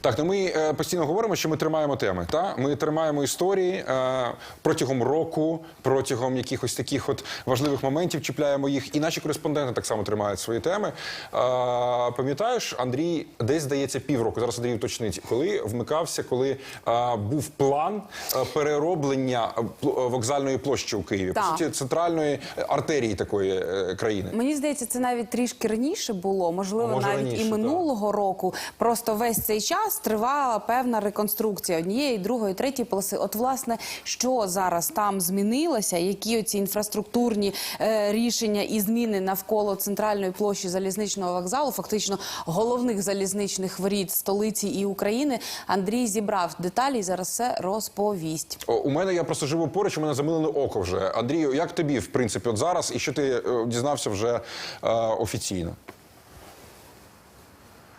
Так, ну ми е, постійно говоримо, що ми тримаємо теми. Та ми тримаємо історії е, протягом року, протягом якихось таких от важливих моментів чіпляємо їх. І наші кореспонденти так само тримають свої теми. Е, пам'ятаєш, Андрій, десь здається півроку. Зараз Андрій уточнить, коли вмикався, коли е, був план е, перероблення е, вокзальної площі у Києві, Так. по суті, центральної артерії такої країни. Мені здається, це навіть трішки раніше було, можливо, Може, навіть раніше, і так. минулого року. Просто весь цей час тривала певна реконструкція однієї, другої, третьої полоси. От, власне, що зараз там змінилося, які оці інфраструктурні е, рішення і зміни навколо центральної площі залізничного вокзалу, фактично головних залізничних воріт столиці і України. Андрій зібрав деталі і зараз все розповість. О, У мене я просто живу поруч, у мене замилене око вже. Андрію, як тобі, в принципі, от зараз, і що ти е, дізнався вже е, офіційно?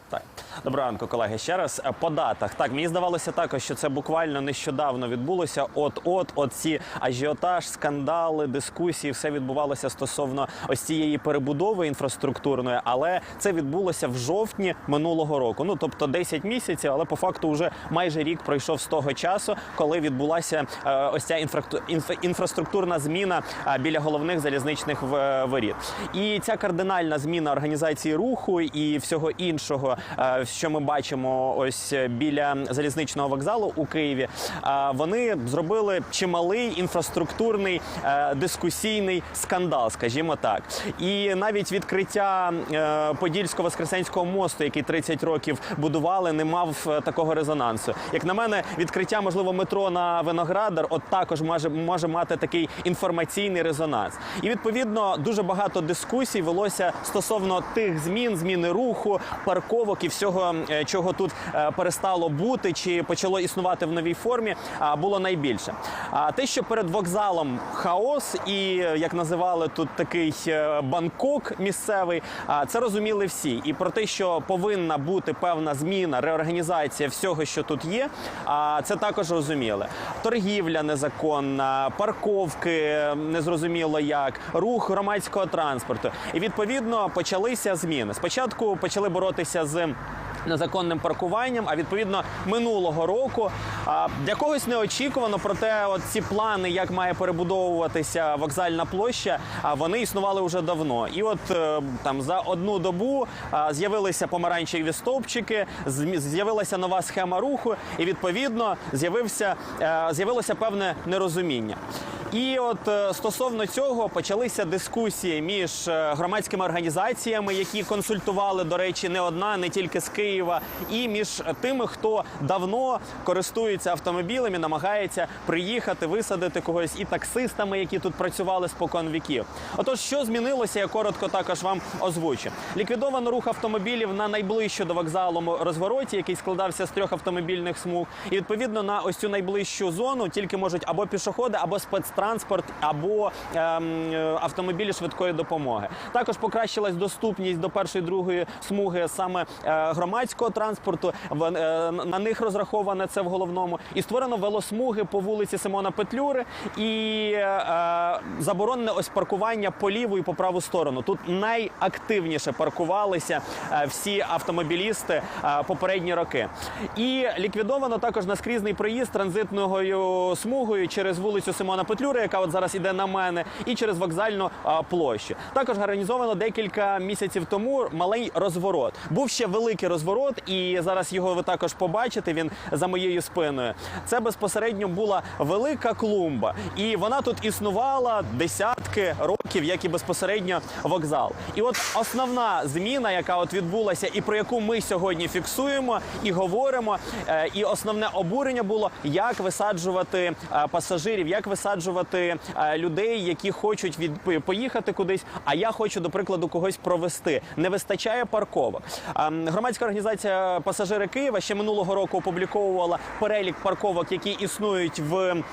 Так, доброго ранку, колеги. Ще раз Е, по датах. Так, мені здавалося також, що це буквально нещодавно відбулося. От-от, от ці ажіотаж, скандали, дискусії, все відбувалося стосовно ось цієї перебудови інфраструктурної, але це відбулося в жовтні минулого року. Ну тобто 10 місяців, але по факту вже майже рік пройшов з того часу, коли відбулася е, ось ця інфракту- інф- інфраструктурна зміна е, біля головних залізничних в- воріт. І ця кардинальна зміна організації руху і всього іншого, е, що ми бачимо ось е, біля залізничного вокзалу у Києві, е, вони зробили чималий інфраструктурний е, дискусійний скандал, скажімо так. І навіть відкриття е, Подільсько-Воскресенського мосту, який 30 років будували, не мав такого резонансу. Як на мене, відкриття можливо метро на Виноградар, от також може, може мати такий інформаційний резонанс. І відповідно дуже багато дискусій велося стосовно тих змін, зміни руху, парковок і всього, е, чого тут е, перестало бути чи почало існувати в новій формі, було найбільше. А те, що перед вокзалом хаос, і е, як називали тут такий Бангкок місцевий, це розуміли всі. І про те, що повинна бути певна зміна, реорганізація всього, що тут є, це також розуміли. Торгівля незаконна, парковки е, незрозуміло як, рух громадського транспорту. І відповідно почалися зміни. Спочатку почали боротися з. Незаконним паркуванням, а відповідно минулого року для когось неочікувано, проте от ці плани, як має перебудовуватися вокзальна площа, вони існували вже давно. І от е, там за одну добу з'явилися помаранчеві стовпчики, з'явилася нова схема руху, і відповідно з'явився е, з'явилося певне нерозуміння. І от е, стосовно цього почалися дискусії між громадськими організаціями, які консультували, до речі, не одна, не тільки з Києва, і між тими, хто давно користується автомобілем і намагається приїхати, висадити когось, і таксистами, які тут працювали спокон віків. Отож, що змінилося, я коротко також вам озвучу. Ліквідовано рух автомобілів на найближчу до вокзалу розвороті, який складався з трьох автомобільних смуг. І відповідно на ось цю найближчу зону тільки можуть або пішоходи, або спецтранспорт, або ем, е, автомобілі швидкої допомоги. Також покращилась доступність до першої другої смуги саме е, громадського транспорту. Е, на них розраховане це в головному. І створено велосмуги по вулиці Симона Петлюри і е, заборонене ось паркування по ліву і по праву сторону. Тут найактивніше паркувалися е, всі автомобілісти е, попередні роки. І ліквідовано також наскрізний проїзд транзитною смугою через вулицю Симона Петлюри, яка от зараз іде на мене, і через вокзальну е, площу. Також організовано декілька місяців тому малий розворот. Був ще великий розворот, і зараз його ви також побачите. Він за моєю спиною. Це безпосередньо була велика клумба, і вона тут існувала десятки років, як і безпосередньо вокзал. І от основна зміна, яка от відбулася, і про яку ми сьогодні фіксуємо і говоримо. е, І основне обурення було, як висаджувати е, пасажирів, як висаджувати е, людей, які хочуть від поїхати кудись. А я хочу, до прикладу, когось провести. Не вистачає парковок. Ем, Громадська організація пасажири Києва ще минулого року опубліковувала перелік парковок, які існують в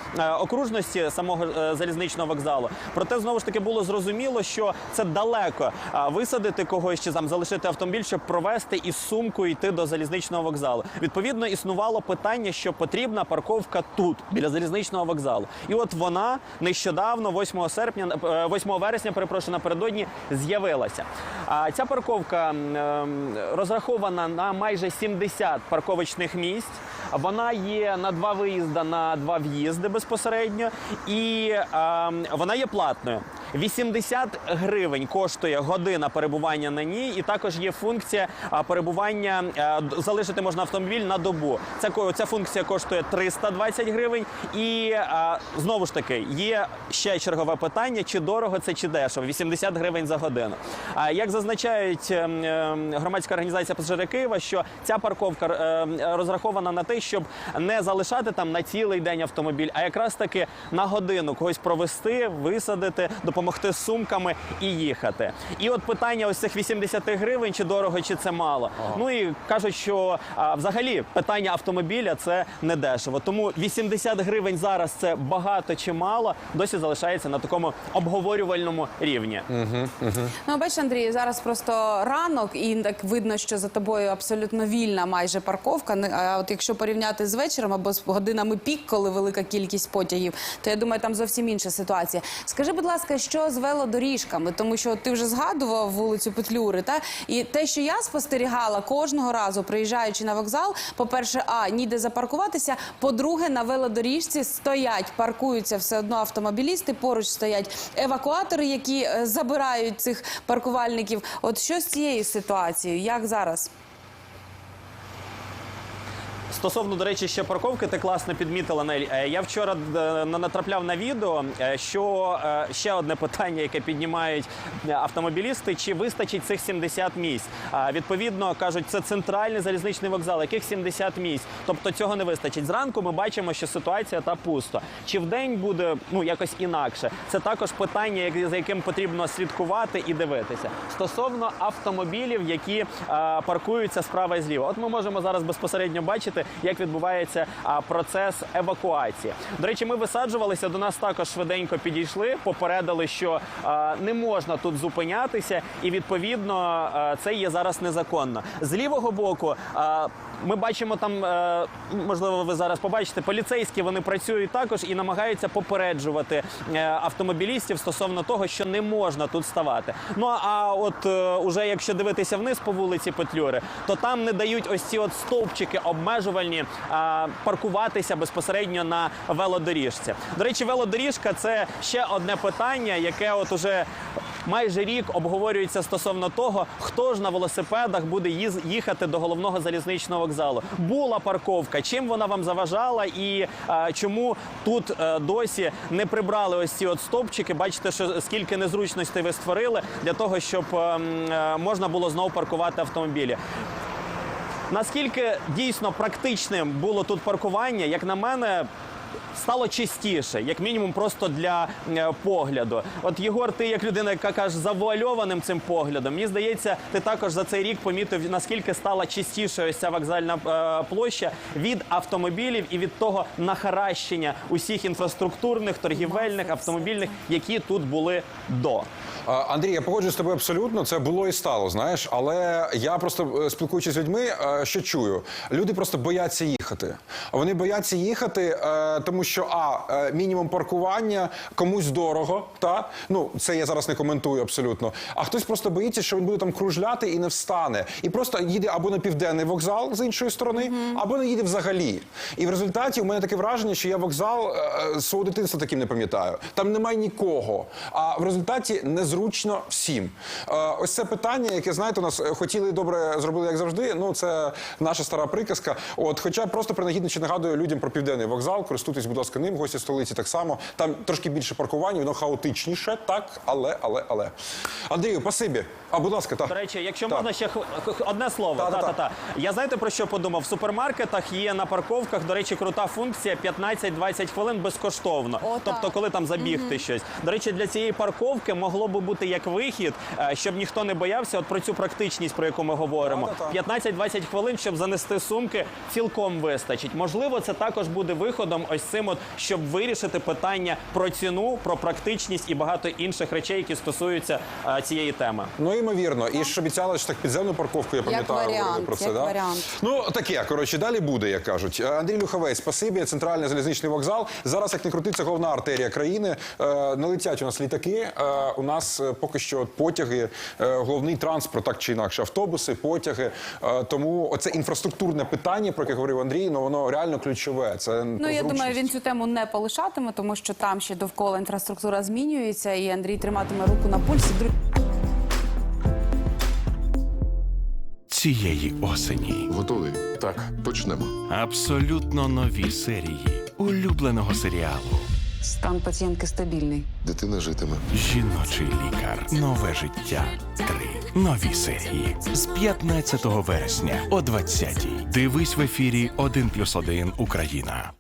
окружності самого залізничного вокзалу. Проте знову ж таки було зрозуміло, що це далеко висадити когось чи там залишити автомобіль, щоб провести із сумкою йти до залізничного вокзалу. Відповідно, існувало питання, що потрібна парковка тут, біля залізничного вокзалу. І от вона нещодавно, 8 серпня, е, 8 вересня, перепрошую, напередодні з'явилася. А ця парковка ем, розрахована на майже 70 парковочних місць. Вона є на два виїзди, на два в'їзди безпосередньо, і ем, вона є платною. 80 гривень коштує година перебування на ній, і також є функція перебування. е, залишити можна автомобіль на добу. Ця ця функція коштує 320 гривень. І знову ж таки є ще чергове питання: чи дорого це чи дешево? 80 гривень за годину. Як зазначають ем, ем, громадська організація пасажири Києва, що ця парковка ем, розрахована на те, щоб не залишати там на цілий день автомобіль, а якраз таки на годину когось провести, висадити, допомогти з сумками і їхати. І от питання ось цих 80 гривень, чи дорого, чи це мало. Ну і кажуть, що а, взагалі питання автомобіля це не дешево. Тому 80 гривень зараз це багато чи мало, досі залишається на такому обговорювальному рівні. Ну, бачиш, Андрій, зараз просто ранок, і так видно, що за тобою абсолютно вільна майже парковка. А от якщо порівняти з вечором або з годинами пік, коли велика кількість потягів, то я думаю, там зовсім інша ситуація. Скажи, будь ласка, що з велодоріжками? Тому що ти вже згадував вулицю Петлюри, та і те, що я спостерігала кожного разу, приїжджаючи на вокзал, по-перше, а ніде запаркуватися. По-друге, на велодоріжці стоять, паркуються все одно автомобілісти. Поруч стоять евакуатори, які е, забирають цих паркувальників. От що з цією ситуацією? Як зараз? Стосовно, до речі, ще парковки, ти класно підмітила Нель. Е, Я вчора е, натрапляв на відео, е, що ще одне питання, яке піднімають автомобілісти, чи вистачить цих 70 місць. Відповідно, кажуть, це центральний залізничний вокзал, яких 70 місць. Тобто цього не вистачить. Зранку ми бачимо, що ситуація та пусто. Чи в день буде ну якось інакше? Це також питання, за яким потрібно слідкувати і дивитися. Стосовно автомобілів, які паркуються справа і зліва. От ми можемо зараз безпосередньо бачити, як відбувається процес евакуації. До речі, ми висаджувалися. До нас також швиденько підійшли, попередили, що не можна тут зупинятися, і відповідно це є зараз незаконно. З лівого боку. ми бачимо там, е, можливо, ви зараз побачите, поліцейські вони працюють також і намагаються попереджувати е, автомобілістів стосовно того, що не можна тут ставати. Ну а от е, уже якщо дивитися вниз по вулиці Петлюри, то там не дають ось ці от стовпчики обмежувальні а, паркуватися безпосередньо на велодоріжці. До речі, велодоріжка це ще одне питання, яке от уже майже рік обговорюється стосовно того, хто ж на велосипедах буде їхати до головного залізничного вокзалу. Була парковка. Чим вона вам заважала, і чому тут е, досі не прибрали ось ці от стовпчики? Бачите, що скільки незручностей ви створили для того, щоб ем, е, можна було знову паркувати автомобілі. Наскільки дійсно практичним було тут паркування, як на мене. Стало чистіше, як мінімум, просто для е, погляду. От Єгор, ти як людина, яка каже завуальованим цим поглядом, мені здається, ти також за цей рік помітив, наскільки стала чистіше ось ця вокзальна е, площа від автомобілів і від того нахаращення усіх інфраструктурних, торгівельних, автомобільних, які тут були до. Андрій, я погоджуюсь з тобою абсолютно. Це було і стало, знаєш. Але я просто е, спілкуючись з людьми, що чую, люди просто бояться їхати. Вони бояться їхати, тому що а е, мінімум паркування комусь дорого, та ну це я зараз не коментую абсолютно. А хтось просто боїться, що він буде там кружляти і не встане, і просто їде або на південний вокзал з іншої сторони, або не їде взагалі. І в результаті у мене таке враження, що я вокзал е, свого дитинства таким не пам'ятаю. Там немає нікого. А в результаті незручно всім. Е, ось це питання, яке знаєте, у нас е, хотіли добре зробили, як завжди. Ну це наша стара приказка. От, хоча просто принагідниче нагадую людям про південний вокзал, користуйтесь, будь ласка, ним, гості столиці так само. Там трошки більше паркування, воно хаотичніше, так, але, але, але. Андрію, спасибі. А, будь ласка, так. До речі, якщо Так. можна ще х- х- одне слово. Та-та-та. Та-та-та. Я знаєте про що подумав? В супермаркетах є на парковках, до речі, крута функція 15-20 хвилин безкоштовно. О, тобто, так. коли там забігти щось. До речі, для цієї парковки могло би бути як вихід, е, щоб ніхто не боявся. От про цю практичність, про яку ми говоримо. Та-та-та. 15-20 хвилин, щоб занести сумки, цілком вистачить. Можливо, це також буде виходом ось ось цим, от щоб вирішити питання про ціну, про практичність і багато інших речей, які стосуються е, цієї теми. Ну, ймовірно. І ж обіцяли, що так підземну парковку, я пам'ятаю, говорили варіант, про це. як да? варіант. Ну, таке, коротше, далі буде, як кажуть. Е, Андрій Люховець, спасибі, центральний залізничний вокзал. Зараз, як не крути, це головна артерія країни. Не летять у нас літаки. Е, У нас поки що потяги, головний транспорт, так чи інакше, автобуси, потяги. Тому оце інфраструктурне питання, про яке говорив Андрій, ну воно реально ключове. Це Ну я думаю, він цю тему не полишатиме, тому що там ще довкола інфраструктура змінюється, і Андрій триматиме руку на пульсі. Цієї осені. Готовий? Так, почнемо. Абсолютно нові серії улюбленого серіалу Стан пацієнтки стабільний. Дитина житиме. Жіночий лікар. Нове життя. Три нові серії з 15 вересня о 20-й. Дивись в ефірі 1+,1 Україна.